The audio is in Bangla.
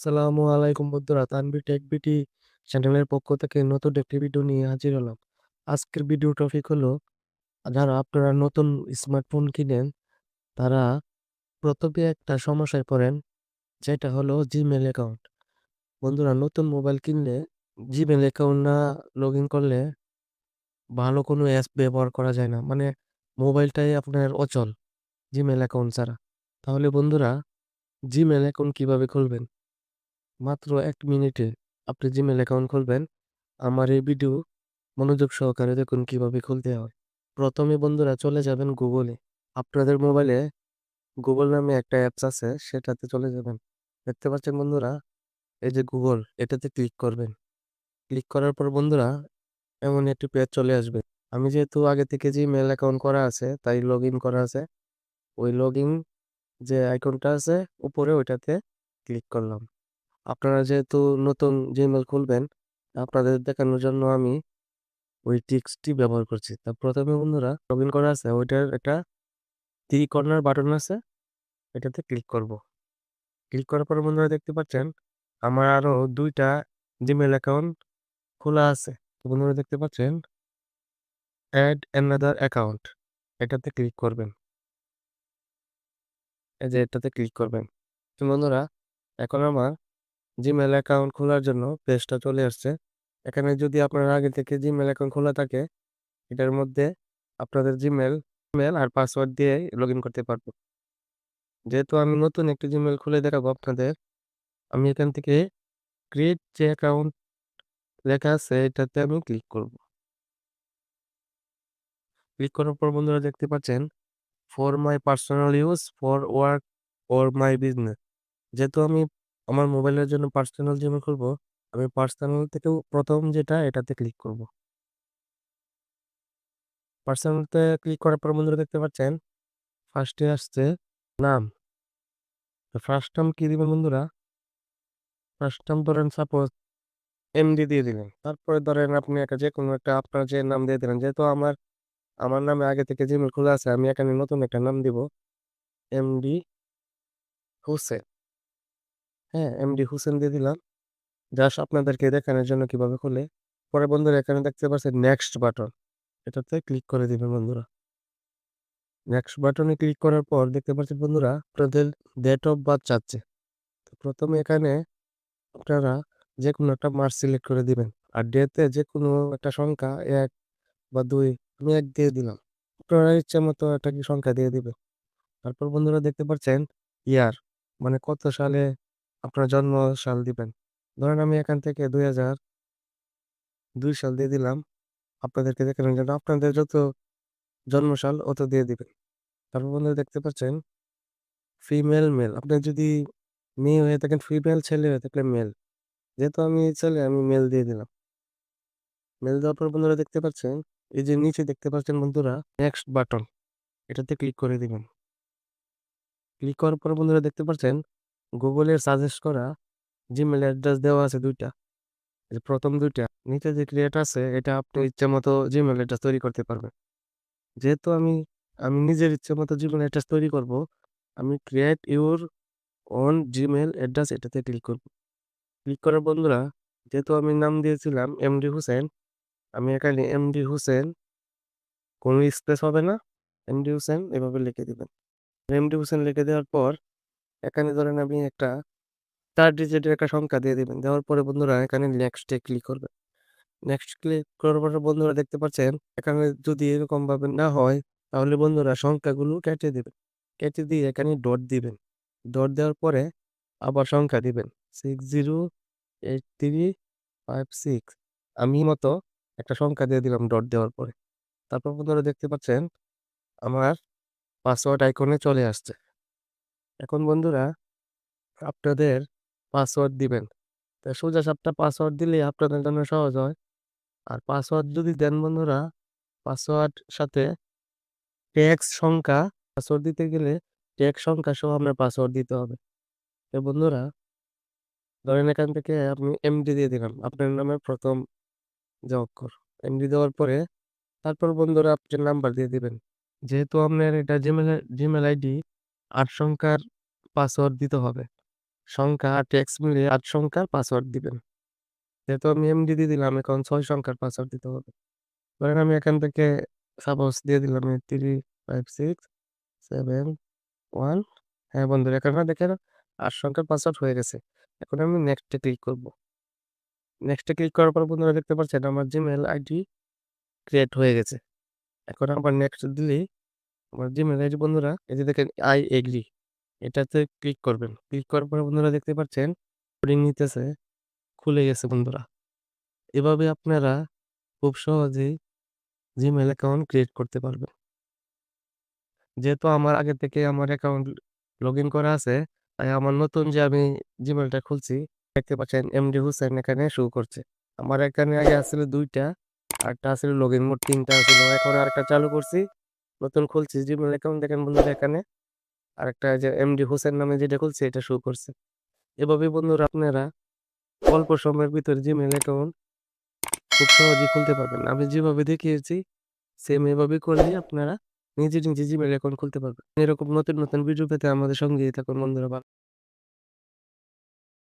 আসসালামু আলাইকুম বন্ধুরা, তানভীর টেক বিটি চ্যানেলের পক্ষ থেকে নতুন একটি ভিডিও নিয়ে হাজির হলাম। আজকের ভিডিও টপিক হলো, যারা আপনারা নতুন স্মার্টফোন কিনেন, তারা প্রথমে একটা সমস্যায় পড়েন, যেটা হলো জিমেল অ্যাকাউন্ট বন্ধুরা, নতুন মোবাইল কিনলে জিমেল অ্যাকাউন্ট না লগ ইন করলে ভালো কোনো অ্যাপ ব্যবহার করা যায় না। মানে মোবাইলটাই আপনার অচল জিমেল অ্যাকাউন্ট ছাড়া। তাহলে বন্ধুরা জিমেল অ্যাকাউন্ট কীভাবে খুলবেন? মাত্র এক মিনিটে আপনি জিমেল অ্যাকাউন্ট খুলবেন। আমার এই ভিডিও মনোযোগ সহকারে দেখুন কীভাবে খুলতে হয়। প্রথমে বন্ধুরা চলে যাবেন গুগলে আপনাদের মোবাইলে গুগল নামে একটা অ্যাপস আছে, সেটাতে চলে যাবেন। দেখতে পাচ্ছেন বন্ধুরা, এই যে গুগল এটাতে ক্লিক করবেন। ক্লিক করার পর বন্ধুরা, এমন একটি পেজ চলে আসবে। আমি যেহেতু আগে থেকে জিমেল অ্যাকাউন্ট করা আছে, তাই লগ ইন করা আছে। ওই লগ ইন যে আইকনটা আছে, উপরে ওইটাতে ক্লিক করলাম। আপনারা যেহেতু নতুন জিমেল খুলবেন, আপনাদের দেখানোর জন্য আমি ওই টিক্সটি ব্যবহার করছি। তা প্রথমে বন্ধুরা লগ ইন করা আছে, ওইটার একটা থ্রি কর্নার বাটন আছে, এটাতে ক্লিক করব। ক্লিক করার পর বন্ধুরা দেখতে পাচ্ছেন, আমার আরও দুইটা জিমেল অ্যাকাউন্ট খোলা আছে। তো বন্ধুরা দেখতে পাচ্ছেন অ্যাড অ্যানাদার অ্যাকাউন্ট এটাতে ক্লিক করবেন। এই যে এটাতে ক্লিক করবেন। তো বন্ধুরা, এখন আমার জিমেল অ্যাকাউন্ট খোলার জন্য পেজটা চলে আসছে। এখানে যদি আপনার আগে থেকে জিমেল অ্যাকাউন্ট খোলা থাকে, এটার মধ্যে আপনাদের জিমেল মেল আর পাসওয়ার্ড দিয়ে লগ ইন করতে পারব। যেহেতু আমি নতুন একটি জিমেল খুলে দেখাবো আপনাদের, আমি এখান থেকে ক্রিয়েট যে অ্যাকাউন্ট লেখা আছে, এটাতে আমি ক্লিক করব। ক্লিক করার পর বন্ধুরা দেখতে পাচ্ছেন for my personal use for work or my business যেহেতু আমি আমার মোবাইলের জন্য পার্সোনাল জিমেল খুলবো আমি পার্সোনাল থেকেও প্রথম যেটা, এটাতে ক্লিক করব। পার্সোনালতে ক্লিক করার পর বন্ধুরা দেখতে পাচ্ছেন ফার্স্টে আসছে নাম। ফার্স্ট নাম কি দিবেন বন্ধুরা? ফার্স্ট নাম ধরেন সাপোজ এমডি দিয়ে দিলেন। তারপরে ধরেন আপনি একটা যে কোনো একটা আপনার যে নাম দিয়ে দিলেন, যেহেতু আমার আমার নামে আগে থেকে জিমেল খোলা আছে, আমি এখানে নতুন একটা নাম দিব এমডি হুসেন হ্যাঁ এমডি হুসেন দিয়ে দিলাম। জাস্ট আপনাদেরকে দেখানোর জন্য কীভাবে খুলে পরে বন্ধুরা এখানে দেখতে পাচ্ছেন নেক্সট বাটন এটাতে ক্লিক করে দিবেন বন্ধুরা। নেক্সট বাটনে ক্লিক করার পর দেখতে পাচ্ছেন বন্ধুরা, আপনাদের ডেট অফ বার্থ চাচ্ছে তো প্রথমে এখানে আপনারা যে কোনো একটা মার্চ সিলেক্ট করে দিবেন। আর ডেতে যে কোনো একটা সংখ্যা এক বা দুই, আমি এক দিয়ে দিলাম। আপনারা ইচ্ছা মতো একটা কি সংখ্যা দিয়ে দিবেন। তারপর বন্ধুরা দেখতে পাচ্ছেন ইয়ার মানে কত সালে আপনার জন্ম সাল দিবেন। ধরেন আমি এখান থেকে দুই হাজার দুই সাল দিয়ে দিলাম, আপনাদেরকে দেখানোর জন্য আপনাদের যত জন্মসাল অত দিয়ে দিবেন। তারপর বন্ধুরা দেখতে পাচ্ছেন ফিমেল মেল আপনি যদি মেয়ে হয়ে থাকেন ফিমেল ছেলে হয়ে থাকলে মেল যেহেতু আমি ছেলে, আমি মেল দিয়ে দিলাম। মেল দেওয়ার পর বন্ধুরা দেখতে পাচ্ছেন, এই যে নিচে দেখতে পাচ্ছেন বন্ধুরা নেক্সট বাটন এটাতে ক্লিক করে দিবেন। ক্লিক করার পর বন্ধুরা দেখতে পাচ্ছেন গুগলের সাজেস্ট করা জিমেল অ্যাড্রেস দেওয়া আছে দুইটা। যে প্রথম দুইটা নিচে যে ক্রিয়েট আছে এটা আপনি ইচ্ছে মতো জিমেল অ্যাড্রেস তৈরি করতে পারবেন। যেহেতু আমি আমি নিজের ইচ্ছে মতো জিমেল অ্যাড্রেস তৈরি করব আমি create your own Gmail address এটাতে ক্লিক করব। ক্লিক করার বন্ধুরা যেহেতু আমি নাম দিয়েছিলাম এমডি হুসেন আমি এখানে এমডি হুসেন কোনো স্পেস হবে না এমডি হুসেন এভাবে লিখে দিবেন। এমডি হুসেন লিখে দেওয়ার পর এখানে ধরেন আপনি একটা চার ডিজিটের একটা সংখ্যা দিয়ে দিবেন। দেওয়ার পরে বন্ধুরা এখানে নেক্সটে ক্লিক করবেন নেক্সট ক্লিক করার পরে বন্ধুরা দেখতে পাচ্ছেন, এখানে যদি এরকম ভাবে না হয়, তাহলে বন্ধুরা সংখ্যাগুলো কেটে দেবেন। কেটে দিয়ে এখানে ডট দিবেন। ডট দেওয়ার পরে আবার সংখ্যা দিবেন। Six zero eight three five six আমি মতো একটা সংখ্যা দিয়ে দিলাম ডট দেওয়ার পরে। তারপর বন্ধুরা দেখতে পাচ্ছেন, আমার পাসওয়ার্ড আইকনে চলে আসছে। এখন বন্ধুরা, আপনাদের পাসওয়ার্ড দিবেন। তা সোজা সাপটা পাসওয়ার্ড দিলে আপনাদের জন্য সহজ হয়। আর পাসওয়ার্ড যদি দেন বন্ধুরা পাসওয়ার্ড সাথে ট্যাক্স সংখ্যা পাসওয়ার্ড দিতে গেলে ট্যাক্স সংখ্যা সহ আপনার পাসওয়ার্ড দিতে হবে। তো বন্ধুরা, ধরেন এখান থেকে আপনি এমডি দিয়ে দিলাম। আপনার নামে প্রথম যে অক্ষর। এমডি দেওয়ার পরে তারপর বন্ধুরা আপনার নাম্বার দিয়ে দিবেন। যেহেতু আপনার এটা জিমেল জিমেল আইডি আট সংখ্যার পাসওয়ার্ড দিতে হবে সংখ্যা আর টেক্সট মিলিয়ে আট সংখ্যার পাসওয়ার্ড দিবেন। যেহেতু আমি এমডি দিয়ে দিলাম এখন ছয় সংখ্যার পাসওয়ার্ড দিতে হবে। ধরেন আমি এখান থেকে সাপোজ দিয়ে দিলাম এই 3567 হ্যাঁ, বন্ধুরা এখানে দেখেন আট সংখ্যার পাসওয়ার্ড হয়ে গেছে। এখন আমি নেক্সট ক্লিক করব। নেক্সট ক্লিক করার পর বন্ধুরা দেখতে পাচ্ছেন আমার জিমেল আইডি ক্রিয়েট হয়ে গেছে। এখন আবার নেক্সট দিলেই আমার জিমেইল আইডি বন্ধুরা এই যে দেখেন আই এগ্রি এটাতে ক্লিক করবেন। ক্লিক করার পরে বন্ধুরা দেখতে পাচ্ছেন লোডিং নিতেছে, খুলে গেছে বন্ধুরা। এভাবে আপনারা খুব সহজেই জিমেল অ্যাকাউন্ট ক্রিয়েট করতে পারবেন। যেহেতু আমার আগে থেকে আমার অ্যাকাউন্ট লগইন করা আছে, তাই আমার নতুন যে আমি জিমেইলটা খুলছি দেখতে পাচ্ছেন এমডি হুসেন এখানে শো করছে। আমার এখানে আগে আছিল ২ টা, আরেকটা লগ ইন মোট ৩ টা ছিল। এখন আরেকটা চালু করছি। নতুন খুলছি জিমেল অ্যাকাউন্ট দেখেন বন্ধুরা এখানে আর একটা যে এমডি হোসেন নামে যেটা খুলছে এটা শো করছে। এভাবে বন্ধুরা আপনারা অল্প সময়ের ভিতরে জিমেল অ্যাকাউন্ট খুব সহজেই খুলতে পারবেন। আমি যেভাবে দেখিয়েছি সেম এভাবে করলেই আপনারা নিজে, নিজে জিমেল অ্যাকাউন্ট খুলতে পারবেন। এরকম নতুন, নতুন ভিডিও পেতে আমাদের সঙ্গে থাকুন বন্ধুরা।